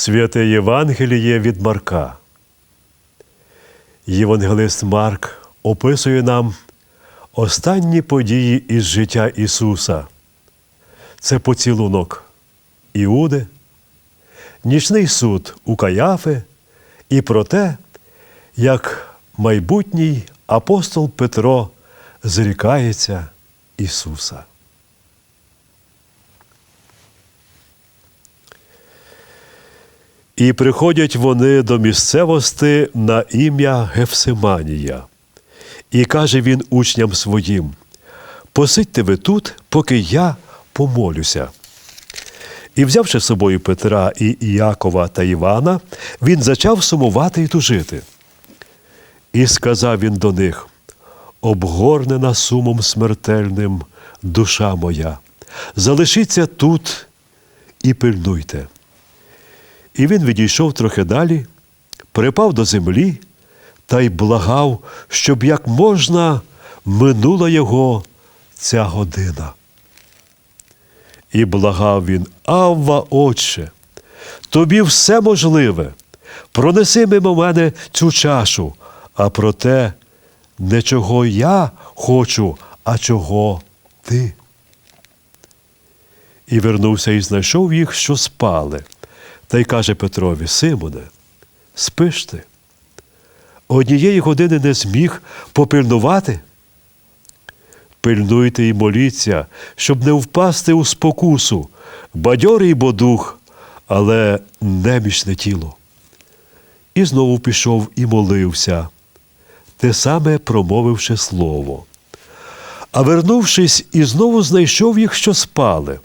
Святе Євангеліє від Марка. Євангелист Марк описує нам останні події із життя Ісуса. Це поцілунок Іуди, нічний суд у Каяфи і про те, як майбутній апостол Петро зрікається Ісуса. І приходять вони до місцевості на ім'я Гефсиманія. І каже він учням своїм: Посидьте ви тут, поки я помолюся. І, взявши з собою Петра і Іакова та Івана, він зачав сумувати і тужити. І сказав він до них: обгорнена сумом смертельним душа моя, залишіться тут і пильнуйте. І він відійшов трохи далі, припав до землі та й благав, щоб як можна минула його ця година. І благав він, Авва, Отче, тобі все можливе, пронеси мимо мене цю чашу, а проте не чого я хочу, а чого ти. І вернувся і знайшов їх, що спали. Та й каже Петрові: Симоне, спиш ти? Однієї години не зміг попильнувати? Пильнуйте і моліться, щоб не впасти у спокусу, бадьорий бо дух, але немічне тіло. І знову пішов і молився, те саме промовивши слово. А вернувшись, і знову знайшов їх, що спали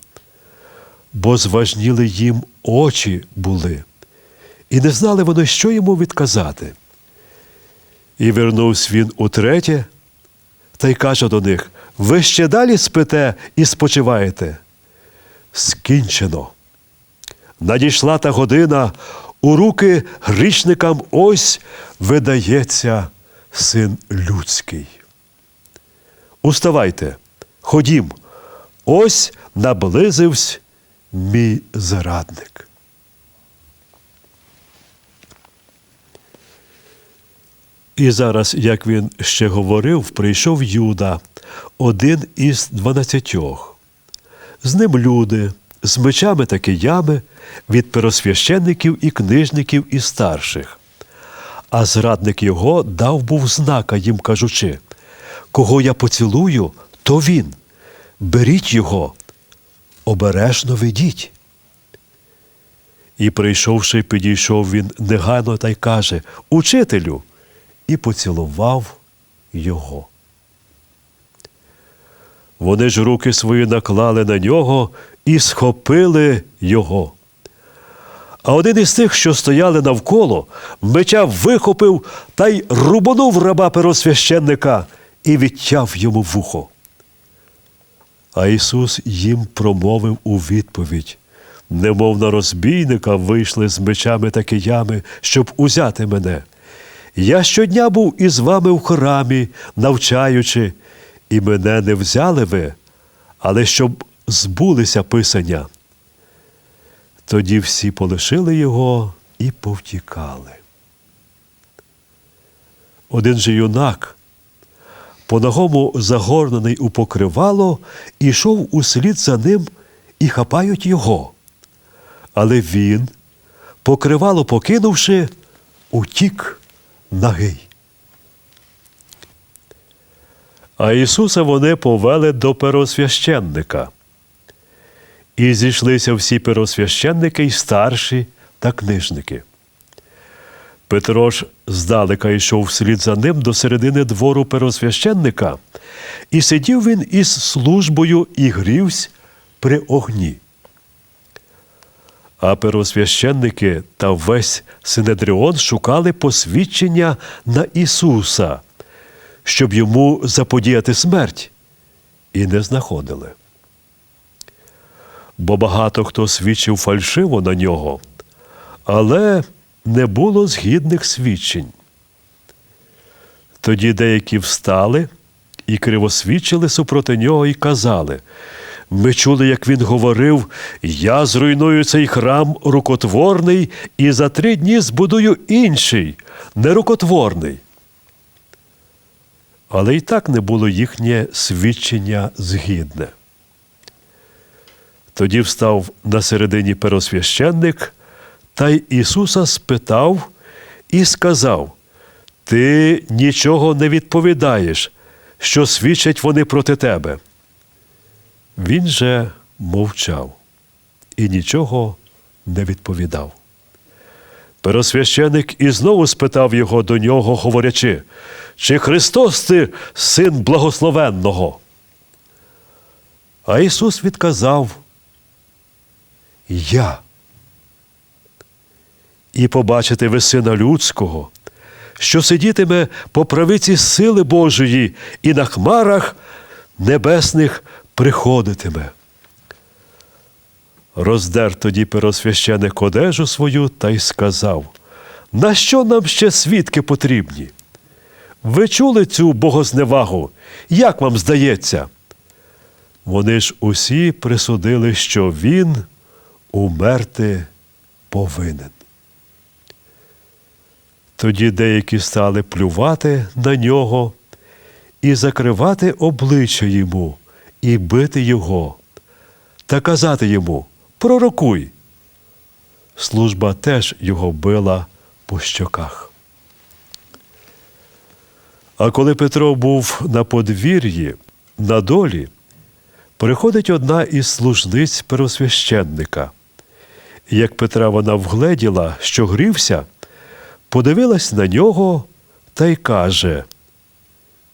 бо зважніли їм очі були, і не знали вони, що йому відказати. І вернувся він утретє, та й каже до них: ви ще далі спите і спочиваєте. Скінчено. Надійшла та година, у руки грішникам ось видається син людський. Уставайте, ходім, ось наблизився мій зрадник. І зараз, як він ще говорив, прийшов Юда, один із дванадцятьох. З ним люди, з мечами та киями від первосвященників і книжників і старших. А зрадник його дав був знака їм, кажучи: Кого я поцілую, то він. Беріть його обережно ведіть. І, прийшовши, підійшов він негайно та й каже Учителю, і поцілував його. Вони ж руки свої наклали на нього і схопили його. А один із тих, що стояли навколо, меча вихопив та й рубанув раба первосвященника і відтяв йому вухо. А Ісус їм промовив у відповідь немов на розбійника вийшли з мечами та киями, щоб узяти мене. Я щодня був із вами в храмі, навчаючи, і мене не взяли ви, але щоб збулися писання. Тоді всі полишили його і повтікали. Один же юнак, по-ногому загорнений у покривало, ішов услід за ним і хапають його. Але він, покривало покинувши, утік нагий. А Ісуса вони повели до первосвященника. І зійшлися всі первосвященники й старші та книжники. Петро ж здалека йшов вслід за ним до середини двору первосвященника, і сидів він із службою і грівсь при огні. А первосвященники та весь Синедріон шукали посвідчення на Ісуса, щоб йому заподіяти смерть, і не знаходили. Бо багато хто свідчив фальшиво на нього, але не було згідних свідчень. Тоді деякі встали і кривосвідчили супроти нього і казали Ми чули, як він говорив: Я зруйную цей храм рукотворний і за три дні збудую інший, нерукотворний. Але й так не було їхнє свідчення згідне. Тоді встав на середині перосвященник та й Ісуса спитав і сказав: Ти нічого не відповідаєш, що свідчать вони проти тебе. Він же мовчав і нічого не відповідав. Перосвященик і знову спитав його до нього, говорячи, чи Христос ти син благословенного? А Ісус відказав, Я. І побачите ви сина людського, що сидітиме по правиці сили Божої і на хмарах небесних приходитиме. Роздер тоді перосвященик одежу свою та й сказав: На що нам ще свідки потрібні? Ви чули цю богозневагу? Як вам здається? Вони ж усі присудили, що він умерти повинен. Тоді деякі стали плювати на нього і закривати обличчя йому, і бити його, та казати йому Пророкуй. Служба теж його била по щоках. А коли Петро був на подвір'ї, на долі, приходить одна із служниць первосвященника. Як Петра вона вгледіла, що грівся, подивилась на нього та й каже: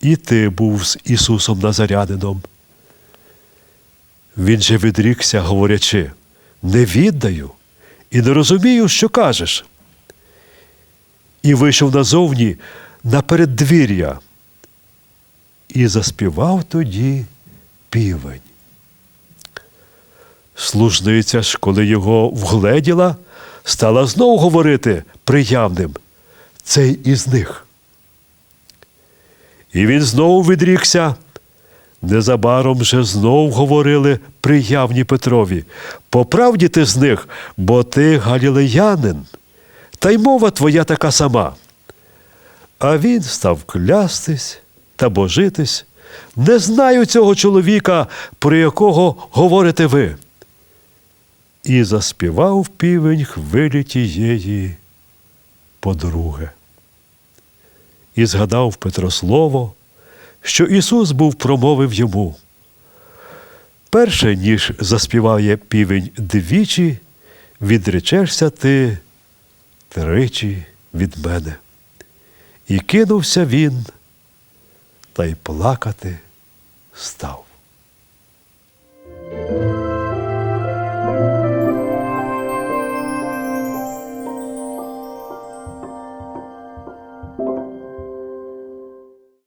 І ти був з Ісусом Назарянином. Він же відрікся, говорячи, не віддаю і не розумію, що кажеш. І вийшов назовні на переддвір'я і заспівав тоді півень. Служниця ж, коли його вгледіла, стала знову говорити приявним цей із них. І він знову відрікся. Незабаром же знов говорили приявні Петрові по правді ти з них, бо ти галілеянин, та й мова твоя така сама. А він став клястись та божитись. Не знаю цього чоловіка, про якого говорите ви. І заспівав півень хвилі тієї подруге. І згадав Петро слово, що Ісус був промовив йому. Перше, ніж заспіває півень двічі, відречешся ти тричі від мене. І кинувся він, та й плакати став.